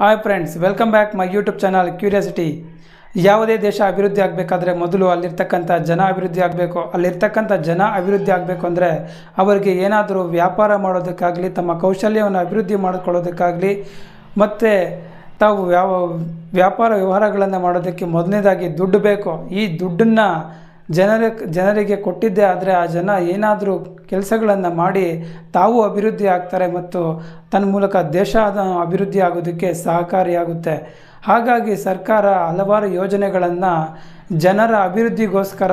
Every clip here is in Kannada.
Hi friends welcome back my YouTube channel curiosity ಯಾವುದೇ ದೇಶ ಅಭಿವೃದ್ಧಿ ಆಗಬೇಕಾದ್ರೆ ಮೊದಲು ಅಲ್ಲಿರ್ತಕ್ಕಂಥ ಜನ ಅಭಿವೃದ್ಧಿ ಆಗಬೇಕು. ಅಲ್ಲಿರ್ತಕ್ಕಂಥ ಜನ ಅಭಿವೃದ್ಧಿ ಆಗಬೇಕು ಅಂದರೆ ಅವರಿಗೆ ಏನಾದರೂ ವ್ಯಾಪಾರ ಮಾಡೋದಕ್ಕಾಗಲಿ, ತಮ್ಮ ಕೌಶಲ್ಯವನ್ನು ಅಭಿವೃದ್ಧಿ ಮಾಡಿಕೊಳ್ಳೋದಕ್ಕಾಗಲಿ, ಮತ್ತು ತಾವು ವ್ಯಾಪಾರ ವ್ಯವಹಾರಗಳನ್ನು ಮಾಡೋದಕ್ಕೆ ಮೊದಲನೇದಾಗಿ ದುಡ್ಡು ಬೇಕು. ಈ ದುಡ್ಡನ್ನು ಜನರ ಜನರಿಗೆ ಕೊಟ್ಟಿದ್ದೆ ಆದರೆ ಆ ಜನ ಏನಾದರೂ ಕೆಲಸಗಳನ್ನು ಮಾಡಿ ತಾವು ಅಭಿವೃದ್ಧಿ ಆಗ್ತಾರೆ ಮತ್ತು ತನ್ನ ಮೂಲಕ ದೇಶ ಅಭಿವೃದ್ಧಿ ಆಗೋದಕ್ಕೆ ಸಹಕಾರಿಯಾಗುತ್ತೆ. ಹಾಗಾಗಿ ಸರ್ಕಾರ ಹಲವಾರು ಯೋಜನೆಗಳನ್ನು ಜನರ ಅಭಿವೃದ್ಧಿಗೋಸ್ಕರ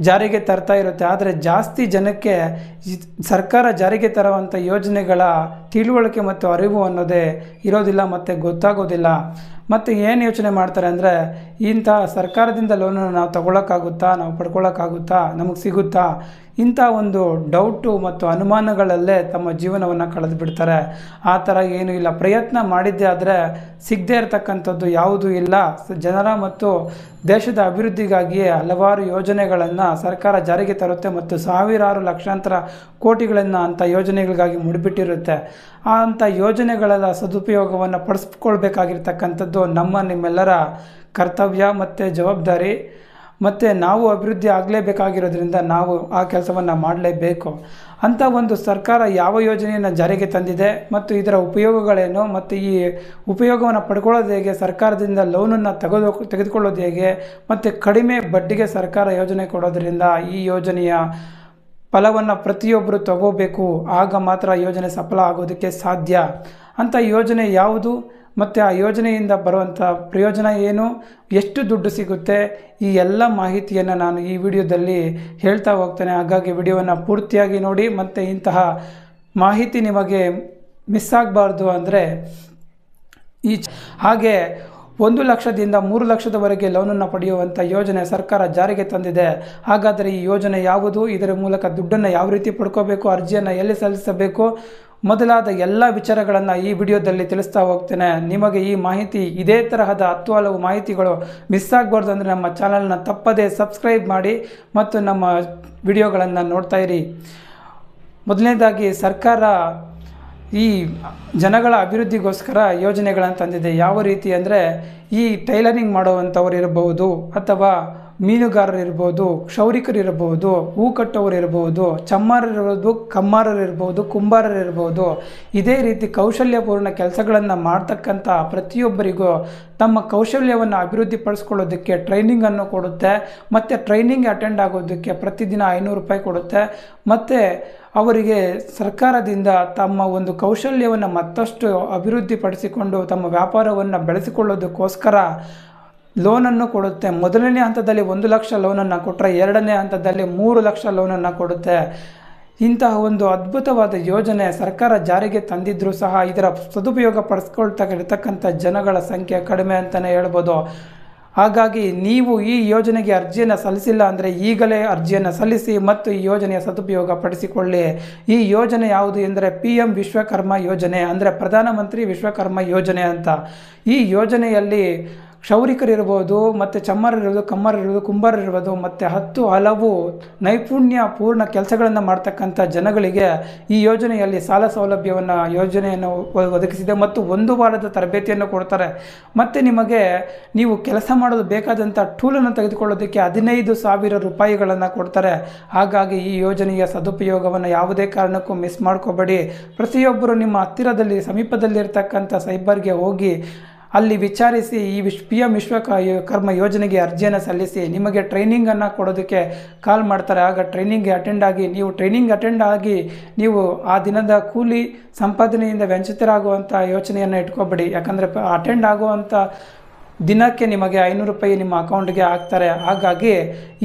ಜಾರಿಗೆ ತರ್ತಾ ಇರುತ್ತೆ. ಆದರೆ ಜಾಸ್ತಿ ಜನಕ್ಕೆ ಸರ್ಕಾರ ಜಾರಿಗೆ ತರುವಂಥ ಯೋಜನೆಗಳ ತಿಳುವಳಿಕೆ ಮತ್ತು ಅರಿವು ಅನ್ನೋದೇ ಇರೋದಿಲ್ಲ ಮತ್ತು ಗೊತ್ತಾಗೋದಿಲ್ಲ. ಮತ್ತು ಏನು ಯೋಚನೆ ಮಾಡ್ತಾರೆ ಅಂದರೆ ಇಂಥ ಸರ್ಕಾರದಿಂದ ಲೋನನ್ನು ನಾವು ತಗೊಳ್ಳೋಕ್ಕಾಗುತ್ತಾ ನಾವು ಪಡ್ಕೊಳ್ಳೋಕ್ಕಾಗುತ್ತಾ ನಮಗೆ ಸಿಗುತ್ತಾ ಇಂಥ ಒಂದು ಡೌಟು ಮತ್ತು ಅನುಮಾನಗಳಲ್ಲೇ ತಮ್ಮ ಜೀವನವನ್ನು ಕಳೆದು ಬಿಡ್ತಾರೆ. ಆ ಥರ ಏನೂ ಇಲ್ಲ. ಪ್ರಯತ್ನ ಮಾಡಿದ್ದೇ ಆದರೆ ಸಿಗದೇ ಇರತಕ್ಕಂಥದ್ದು ಯಾವುದೂ ಇಲ್ಲ. ಜನರ ಮತ್ತು ದೇಶದ ಅಭಿವೃದ್ಧಿಗಾಗಿಯೇ ಹಲವಾರು ಯೋಜನೆಗಳನ್ನು ಸರ್ಕಾರ ಜಾರಿಗೆ ತರುತ್ತೆ ಮತ್ತು ಸಾವಿರಾರು ಲಕ್ಷಾಂತರ ಕೋಟಿಗಳನ್ನು ಅಂಥ ಯೋಜನೆಗಳಿಗಾಗಿ ಮುಡಿಬಿಟ್ಟಿರುತ್ತೆ. ಆ ಅಂಥ ಯೋಜನೆಗಳ ಸದುಪಯೋಗವನ್ನು ಪಡಿಸ್ಕೊಳ್ಬೇಕಾಗಿರ್ತಕ್ಕಂಥದ್ದು ನಮ್ಮ ನಿಮ್ಮೆಲ್ಲರ ಕರ್ತವ್ಯ ಮತ್ತು ಜವಾಬ್ದಾರಿ. ಮತ್ತು ನಾವು ಅಭಿವೃದ್ಧಿ ಆಗಲೇಬೇಕಾಗಿರೋದ್ರಿಂದ ನಾವು ಆ ಕೆಲಸವನ್ನು ಮಾಡಲೇಬೇಕು ಅಂತ ಒಂದು ಸರ್ಕಾರ ಯಾವ ಯೋಜನೆಯನ್ನು ಜಾರಿಗೆ ತಂದಿದೆ ಮತ್ತು ಇದರ ಉಪಯೋಗಗಳೇನು ಮತ್ತು ಈ ಉಪಯೋಗವನ್ನು ಪಡ್ಕೊಳ್ಳೋದು ಹೇಗೆ, ಸರ್ಕಾರದಿಂದ ಲೋನನ್ನು ತೆಗೆದು, ತೆಗೆದುಕೊಳ್ಳೋದು ಹೇಗೆ ಮತ್ತು ಕಡಿಮೆ ಬಡ್ಡಿಗೆ ಸರ್ಕಾರ ಯೋಜನೆ ಕೊಡೋದ್ರಿಂದ ಈ ಯೋಜನೆಯ ಫಲವನ್ನು ಪ್ರತಿಯೊಬ್ಬರು ತಗೋಬೇಕು, ಆಗ ಮಾತ್ರ ಯೋಜನೆ ಸಫಲ ಆಗೋದಕ್ಕೆ ಸಾಧ್ಯ ಅಂಥ ಯೋಜನೆ ಯಾವುದು? ಮತ್ತು ಆ ಯೋಜನೆಯಿಂದ ಬರುವಂಥ ಪ್ರಯೋಜನ ಏನು? ಎಷ್ಟು ದುಡ್ಡು ಸಿಗುತ್ತೆ? ಈ ಎಲ್ಲ ಮಾಹಿತಿಯನ್ನು ನಾನು ಈ ವಿಡಿಯೋದಲ್ಲಿ ಹೇಳ್ತಾ ಹೋಗ್ತೇನೆ. ಹಾಗಾಗಿ ವಿಡಿಯೋವನ್ನು ಪೂರ್ತಿಯಾಗಿ ನೋಡಿ. ಮತ್ತು ಇಂತಹ ಮಾಹಿತಿ ನಿಮಗೆ ಮಿಸ್ ಆಗಬಾರ್ದು ಅಂದರೆ ಈ ಹಾಗೆ ಒಂದು ಲಕ್ಷದಿಂದ ಮೂರು ಲಕ್ಷದವರೆಗೆ ಲೋನನ್ನು ಪಡೆಯುವಂಥ ಯೋಜನೆ ಸರ್ಕಾರ ಜಾರಿಗೆ ತಂದಿದೆ. ಹಾಗಾದರೆ ಈ ಯೋಜನೆ ಯಾವುದು? ಇದರ ಮೂಲಕ ದುಡ್ಡನ್ನು ಯಾವ ರೀತಿ ಪಡ್ಕೋಬೇಕು? ಅರ್ಜಿಯನ್ನು ಎಲ್ಲಿ ಸಲ್ಲಿಸಬೇಕು? ಮೊದಲಾದ ಎಲ್ಲ ವಿಚಾರಗಳನ್ನು ಈ ವಿಡಿಯೋದಲ್ಲಿ ತಿಳಿಸ್ತಾ ಹೋಗ್ತೇನೆ. ನಿಮಗೆ ಈ ಮಾಹಿತಿ ಇದೇ ತರಹದ ಹತ್ತು ಹಲವು ಮಾಹಿತಿಗಳು ಮಿಸ್ ಆಗಬಾರ್ದು ಅಂದರೆ ನಮ್ಮ ಚಾನಲ್ನ ತಪ್ಪದೇ ಸಬ್ಸ್ಕ್ರೈಬ್ ಮಾಡಿ ಮತ್ತು ನಮ್ಮ ವಿಡಿಯೋಗಳನ್ನು ನೋಡ್ತಾ ಇರಿ. ಮೊದಲನೇದಾಗಿ ಸರ್ಕಾರ ಈ ಜನಗಳ ಅಭಿವೃದ್ಧಿಗೋಸ್ಕರ ಯೋಜನೆಗಳನ್ನು ತಂದಿದೆ. ಯಾವ ರೀತಿ ಅಂದರೆ ಈ ಟೈಲರಿಂಗ್ ಮಾಡುವಂಥವ್ರು ಇರಬಹುದು ಅಥವಾ ಮೀನುಗಾರರಿರ್ಬೋದು, ಕ್ಷೌರಿಕರಿರ್ಬೋದು ಹೂ ಕಟ್ಟೋರಿರ್ಬೋದು ಚಮ್ಮಾರರಿರ್ಬೋದು, ಕಮ್ಮಾರರಿರ್ಬೋದು, ಕುಂಬಾರರಿರ್ಬೋದು, ಇದೇ ರೀತಿ ಕೌಶಲ್ಯಪೂರ್ಣ ಕೆಲಸಗಳನ್ನು ಮಾಡ್ತಕ್ಕಂಥ ಪ್ರತಿಯೊಬ್ಬರಿಗೂ ತಮ್ಮ ಕೌಶಲ್ಯವನ್ನು ಅಭಿವೃದ್ಧಿಪಡಿಸ್ಕೊಳ್ಳೋದಕ್ಕೆ ಟ್ರೈನಿಂಗನ್ನು ಕೊಡುತ್ತೆ. ಮತ್ತು ಟ್ರೈನಿಂಗ್ ಅಟೆಂಡ್ ಆಗೋದಕ್ಕೆ ಪ್ರತಿದಿನ ಐನೂರು ರೂಪಾಯಿ ಕೊಡುತ್ತೆ. ಮತ್ತು ಅವರಿಗೆ ಸರ್ಕಾರದಿಂದ ತಮ್ಮ ಒಂದು ಕೌಶಲ್ಯವನ್ನು ಮತ್ತಷ್ಟು ಅಭಿವೃದ್ಧಿಪಡಿಸಿಕೊಂಡು ತಮ್ಮ ವ್ಯಾಪಾರವನ್ನು ಬೆಳೆಸಿಕೊಳ್ಳೋದಕ್ಕೋಸ್ಕರ ಲೋನನ್ನು ಕೊಡುತ್ತೆ. ಮೊದಲನೇ ಹಂತದಲ್ಲಿ ಒಂದು ಲಕ್ಷ ಲೋನನ್ನು ಕೊಟ್ಟರೆ ಎರಡನೇ ಹಂತದಲ್ಲಿ ಮೂರು ಲಕ್ಷ ಲೋನನ್ನು ಕೊಡುತ್ತೆ. ಇಂತಹ ಒಂದು ಅದ್ಭುತವಾದ ಯೋಜನೆ ಸರ್ಕಾರ ಜಾರಿಗೆ ತಂದಿದ್ದರೂ ಸಹ ಇದರ ಸದುಪಯೋಗ ಪಡಿಸ್ಕೊಳ್ತಕ್ಕಂಥ ಜನಗಳ ಸಂಖ್ಯೆ ಕಡಿಮೆ ಅಂತಲೇ ಹೇಳ್ಬೋದು. ಹಾಗಾಗಿ ನೀವು ಈ ಯೋಜನೆಗೆ ಅರ್ಜಿಯನ್ನು ಸಲ್ಲಿಸಿಲ್ಲ ಅಂದರೆ ಈಗಲೇ ಅರ್ಜಿಯನ್ನು ಸಲ್ಲಿಸಿ ಮತ್ತು ಈ ಯೋಜನೆಯ ಸದುಪಯೋಗ ಪಡಿಸಿಕೊಳ್ಳಿ. ಈ ಯೋಜನೆ ಯಾವುದು ಎಂದರೆ ಪಿ ಎಂ ವಿಶ್ವಕರ್ಮ ಯೋಜನೆ ಅಂದರೆ ಪ್ರಧಾನಮಂತ್ರಿ ವಿಶ್ವಕರ್ಮ ಯೋಜನೆ ಅಂತ. ಈ ಯೋಜನೆಯಲ್ಲಿ ಕ್ಷೌರಿಕರಿರ್ಬೋದು, ಮತ್ತು ಚಮ್ಮರಿರ್ಬೋದು, ಕಮ್ಮರಿರ್ಬೋದು ಕುಂಬಾರರಿರ್ಬೋದು ಮತ್ತು ಹತ್ತು ಹಲವು ನೈಪುಣ್ಯ ಪೂರ್ಣ ಕೆಲಸಗಳನ್ನು ಮಾಡ್ತಕ್ಕಂಥ ಜನಗಳಿಗೆ ಈ ಯೋಜನೆಯಲ್ಲಿ ಸಾಲ ಸೌಲಭ್ಯವನ್ನು, ಯೋಜನೆಯನ್ನು ಒದಗಿಸಿದೆ ಮತ್ತು ಒಂದು ವಾರದ ತರಬೇತಿಯನ್ನು ಕೊಡ್ತಾರೆ. ಮತ್ತು ನಿಮಗೆ ನೀವು ಕೆಲಸ ಮಾಡಲು ಬೇಕಾದಂಥ ಟೂಲನ್ನು ತೆಗೆದುಕೊಳ್ಳೋದಕ್ಕೆ ಹದಿನೈದು ಸಾವಿರ ರೂಪಾಯಿಗಳನ್ನು ಕೊಡ್ತಾರೆ. ಹಾಗಾಗಿ ಈ ಯೋಜನೆಯ ಸದುಪಯೋಗವನ್ನು ಯಾವುದೇ ಕಾರಣಕ್ಕೂ ಮಿಸ್ ಮಾಡ್ಕೋಬೇಡಿ. ಪ್ರತಿಯೊಬ್ಬರು ನಿಮ್ಮ ಹತ್ತಿರದಲ್ಲಿ, ಸಮೀಪದಲ್ಲಿರ್ತಕ್ಕಂಥ ಸೈಬರ್ಗೆ ಹೋಗಿ ಅಲ್ಲಿ ವಿಚಾರಿಸಿ ಈ ವಿಶ್ ಪಿ ಎಂ ವಿಶ್ವಕ ಕರ್ಮ ಯೋಜನೆಗೆ ಅರ್ಜಿಯನ್ನು ಸಲ್ಲಿಸಿ ನಿಮಗೆ ಟ್ರೈನಿಂಗನ್ನು ಕೊಡೋದಕ್ಕೆ ಕಾಲ್ ಮಾಡ್ತಾರೆ. ಆಗ ಟ್ರೈನಿಂಗ್ಗೆ ಅಟೆಂಡ್ ಆಗಿ ನೀವು ಟ್ರೈನಿಂಗ್ ಅಟೆಂಡ್ ಆಗಿ ನೀವು ಆ ದಿನದ ಕೂಲಿ ಸಂಪಾದನೆಯಿಂದ ವಂಚಿತರಾಗುವಂಥ ಯೋಚನೆಯನ್ನು ಇಟ್ಕೋಬೇಡಿ. ಯಾಕಂದರೆ ಅಟೆಂಡ್ ಆಗುವಂಥ ದಿನಕ್ಕೆ ನಿಮಗೆ ಐನೂರು ರೂಪಾಯಿ ನಿಮ್ಮ ಅಕೌಂಟ್ಗೆ ಹಾಕ್ತಾರೆ. ಹಾಗಾಗಿ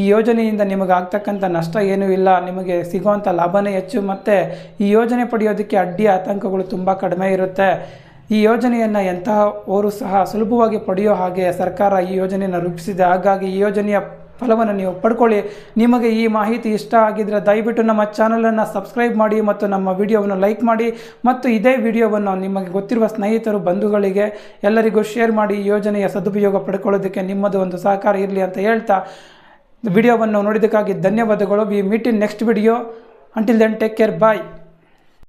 ಈ ಯೋಜನೆಯಿಂದ ನಿಮಗೆ ಆಗ್ತಕ್ಕಂಥ ನಷ್ಟ ಏನೂ ಇಲ್ಲ. ನಿಮಗೆ ಸಿಗುವಂಥ ಲಾಭನೇ ಹೆಚ್ಚು. ಮತ್ತು ಈ ಯೋಜನೆ ಪಡೆಯೋದಕ್ಕೆ ಅಡ್ಡಿ ಆತಂಕಗಳು ತುಂಬ ಕಡಿಮೆ ಇರುತ್ತೆ. ಈ ಯೋಜನೆಯನ್ನು ಎಂತಹವರು ಸಹ ಸುಲಭವಾಗಿ ಪಡೆಯೋ ಹಾಗೆ ಸರ್ಕಾರ ಈ ಯೋಜನೆಯನ್ನು ರೂಪಿಸಿದೆ. ಹಾಗಾಗಿ ಈ ಯೋಜನೆಯ ಫಲವನ್ನು ನೀವು ಪಡ್ಕೊಳ್ಳಿ. ನಿಮಗೆ ಈ ಮಾಹಿತಿ ಇಷ್ಟ ಆಗಿದ್ದರೆ ದಯವಿಟ್ಟು ನಮ್ಮ ಚಾನಲನ್ನು ಸಬ್ಸ್ಕ್ರೈಬ್ ಮಾಡಿ ಮತ್ತು ನಮ್ಮ ವಿಡಿಯೋವನ್ನು ಲೈಕ್ ಮಾಡಿ ಮತ್ತು ಇದೇ ವಿಡಿಯೋವನ್ನು ನಿಮಗೆ ಗೊತ್ತಿರುವ ಸ್ನೇಹಿತರು, ಬಂಧುಗಳಿಗೆ ಎಲ್ಲರಿಗೂ ಶೇರ್ ಮಾಡಿ ಯೋಜನೆಯ ಸದುಪಯೋಗ ಪಡ್ಕೊಳ್ಳೋದಕ್ಕೆ ನಿಮ್ಮದು ಒಂದು ಸಹಕಾರ ಇರಲಿ ಅಂತ ಹೇಳ್ತಾ ವಿಡಿಯೋವನ್ನು ನೋಡಿದ್ದಕ್ಕಾಗಿ ಧನ್ಯವಾದಗಳು. We meet in next video until then take care bye